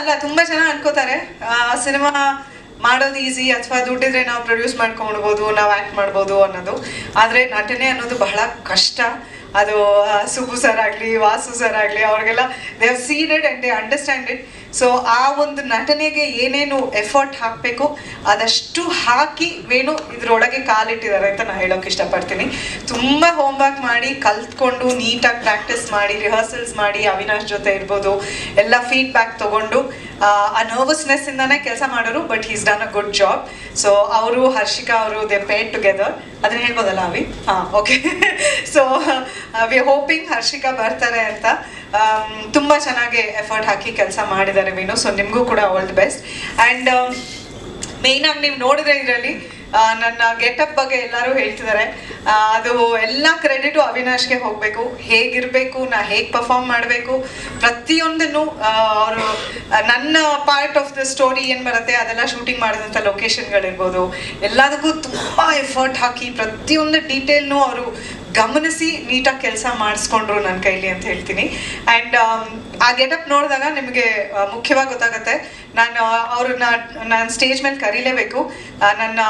ಅಲ್ಲ, ತುಂಬಾ ಜನ ಅನ್ಕೋತಾರೆ ಸಿನಿಮಾ ಮಾಡೋದು ಈಸಿ ಅಥವಾ ದುಡ್ಡಿದ್ರೆ ನಾವು ಪ್ರೊಡ್ಯೂಸ್ ಮಾಡ್ಕೊಂಡ್ಬೋದು, ನಾವು ಆ್ಯಕ್ಟ್ ಮಾಡ್ಬೋದು ಅನ್ನೋದು. ಆದರೆ ನಟನೆ ಅನ್ನೋದು ಬಹಳ ಕಷ್ಟ. ಅದು ಸುಬು ಸುಬ್ಬು ಸರ್ ಆಗಲಿ ವಾಸು ಸರ್ ಆಗಲಿ ಅವ್ರಿಗೆಲ್ಲ they have seeded and they understand it so ಆ ಒಂದು ನಟನೆಗೆ ಏನೇನು ಎಫರ್ಟ್ ಹಾಕಬೇಕು ಅದಷ್ಟು ಹಾಕಿ ವೇಣು ಇದ್ರೊಳಗೆ ಕಾಲಿಟ್ಟಿದ್ದಾರೆ ಅಂತ ನಾನು ಹೇಳೋಕೆ ಇಷ್ಟಪಡ್ತೀನಿ. ತುಂಬ ಹೋಮ್ವರ್ಕ್ ಮಾಡಿ ಕಲ್ತ್ಕೊಂಡು ನೀಟಾಗಿ ಪ್ರಾಕ್ಟೀಸ್ ಮಾಡಿ ರಿಹರ್ಸಲ್ಸ್ ಮಾಡಿ ಅವಿನಾಶ್ ಜೊತೆ ಇರ್ಬೋದು ಎಲ್ಲ ಫೀಡ್ಬ್ಯಾಕ್ ತಗೊಂಡು ಆ, ಆ ನರ್ವಸ್ನೆಸ್ ಇಂದಾನೆ ಕೆಲಸ ಮಾಡೋರು but is done a good job so ಅವರು ಹರ್ಷಿಕಾ ಅವರು ದೇ ಪೇಡ್ ಟುಗೆದರ್ ಅದನ್ನ ಹೇಳ್ಬೋದಲ್ಲ ಅವಿ? ಹಾಂ okay so we hoping Harshika ಬರ್ತಾರೆ ಅಂತ. ತುಂಬ ತುಂಬಾ ಚೆನ್ನಾಗಿ ಎಫರ್ಟ್ ಹಾಕಿ ಕೆಲಸ ಮಾಡಿದ್ದಾರೆ ವಿನು ಸೊ ನಿಮಗೂ ಕೂಡ ಆಲ್ ದಿ ಬೆಸ್ಟ್ ಆ್ಯಂಡ್ ಆಗಿ ನೀವು ನೋಡಿದ್ರೆ ಇದರಲ್ಲಿ ನನ್ನ ಗೆಟಪ್ ಬಗ್ಗೆ ಎಲ್ಲರೂ ಹೇಳ್ತಿದ್ದಾರೆ. ಆ, ಅದು ಎಲ್ಲ ಕ್ರೆಡಿಟು ಅವಿನಾಶ್ಗೆ ಹೋಗಬೇಕು. ಹೇಗಿರಬೇಕು ನಾ ಹೇಗೆ ಪರ್ಫಾರ್ಮ್ ಮಾಡಬೇಕು ಪ್ರತಿಯೊಂದನ್ನು ಅವರು ನನ್ನ ಪಾರ್ಟ್ ಆಫ್ ದ ಸ್ಟೋರಿ ಏನು ಬರುತ್ತೆ ಅದೆಲ್ಲ ಶೂಟಿಂಗ್ ಮಾಡಿದಂಥ ಲೊಕೇಶನ್ಗಳಿರ್ಬೋದು ಎಲ್ಲದಕ್ಕೂ ತುಂಬ ಎಫರ್ಟ್ ಹಾಕಿ ಪ್ರತಿಯೊಂದು ಡೀಟೇಲ್ನು ಅವರು ಗಮನಿಸಿ ನೀಟಾಗಿ ಕೆಲಸ ಮಾಡಿಸ್ಕೊಂಡ್ರು ನನ್ನ ಕೈಲಿ ಅಂತ ಹೇಳ್ತೀನಿ. ಆ್ಯಂಡ್ ಆ ಗೆಟಪ್ ನೋಡಿದಾಗ ನಿಮಗೆ ಮುಖ್ಯವಾಗಿ ಗೊತ್ತಾಗುತ್ತೆ. ನಾನು ಅವ್ರನ್ನ, ನಾನು ಸ್ಟೇಜ್ ಮೇಲೆ ಕರೀಲೇಬೇಕು. ನನ್ನ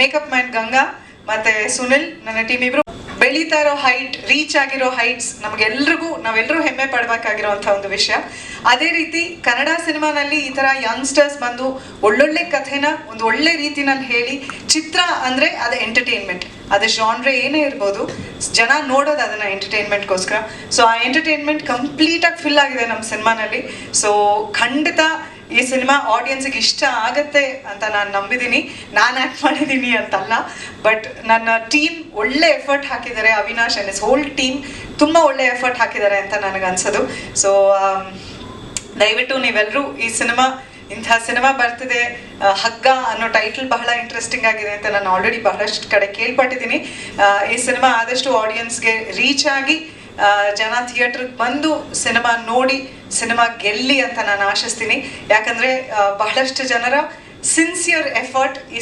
ಮೇಕಪ್ ಮ್ಯಾನ್ ಗಂಗಾ ಮತ್ತೆ ಸುನಿಲ್, ನನ್ನ ಟೀಮ್ ಇಬ್ರು. ಬೆಳೀತಾ ಇರೋ ಹೈಟ್, ರೀಚ್ ಆಗಿರೋ ಹೈಟ್ಸ್ ನಮಗೆಲ್ರಿಗೂ ನಾವೆಲ್ಲರೂ ಹೆಮ್ಮೆ ಪಡಬೇಕಾಗಿರೋಂಥ ಒಂದು ವಿಷಯ. ಅದೇ ರೀತಿ ಕನ್ನಡ ಸಿನಿಮಾನಲ್ಲಿ ಈ ಥರ ಯಂಗ್ಸ್ಟರ್ಸ್ ಬಂದು ಒಳ್ಳೊಳ್ಳೆ ಕಥೆನ ಒಂದು ಒಳ್ಳೆ ರೀತಿನಲ್ಲಿ ಹೇಳಿ ಚಿತ್ರ ಅಂದರೆ ಅದು ಎಂಟರ್ಟೈನ್ಮೆಂಟ್ ಅದು ಜಾನ್ರೆ ಏನೇ ಇರ್ಬೋದು, ಜನ ನೋಡೋದು ಅದನ್ನ ಎಂಟರ್ಟೈನ್ಮೆಂಟ್ಗೋಸ್ಕರ ಸೊ ಆ ಎಂಟರ್ಟೈನ್ಮೆಂಟ್ ಕಂಪ್ಲೀಟಾಗಿ ಫಿಲ್ ಆಗಿದೆ ನಮ್ಮ ಸಿನಿಮಾನಲ್ಲಿ ಸೊ ಖಂಡಿತ ಈ ಸಿನಿಮಾ ಆಡಿಯನ್ಸಿಗೆ ಇಷ್ಟ ಆಗತ್ತೆ ಅಂತ ನಾನು ನಂಬಿದ್ದೀನಿ ನಾನು ಆ್ಯಕ್ಟ್ ಮಾಡಿದ್ದೀನಿ ಅಂತಲ್ಲ. ಬಟ್ ನನ್ನ ಟೀಮ್ ಒಳ್ಳೆ ಎಫರ್ಟ್ ಹಾಕಿದ್ದಾರೆ. Avinash and is whole team ತುಂಬ ಒಳ್ಳೆ ಎಫರ್ಟ್ ಹಾಕಿದ್ದಾರೆ ಅಂತ ನನಗೆ ಅನ್ಸೋದು ಸೊ ದಯವಿಟ್ಟು ನೀವೆಲ್ಲರೂ ಈ ಸಿನಿಮಾ ಇಂಥ ಸಿನಿಮಾ ಬರ್ತಿದೆ ಹಗ್ಗ ಅನ್ನೋ ಟೈಟಲ್ ಬಹಳ ಇಂಟ್ರೆಸ್ಟಿಂಗ್ ಆಗಿದೆ ಅಂತ ನಾನು ಆಲ್ರೆಡಿ ಬಹಳಷ್ಟು ಕಡೆ ಕೇಳ್ಪಟ್ಟಿದ್ದೀನಿ. ಈ ಸಿನಿಮಾ ಆದಷ್ಟು ಆಡಿಯನ್ಸ್ಗೆ ರೀಚ್ ಆಗಿ ಜನ ಥಿಯೇಟ್ರಿಗೆ ಬಂದು ಸಿನಿಮಾ ನೋಡಿ, ಸಿನಿಮಾ ಗೆಲ್ಲಿ ಅಂತ ನಾನು ಆಶಿಸ್ತೀನಿ. ಯಾಕಂದ್ರೆ ಬಹಳಷ್ಟು ಜನರ ಸಿನ್ಸಿಯರ್ ಎಫರ್ಟ್ ಈ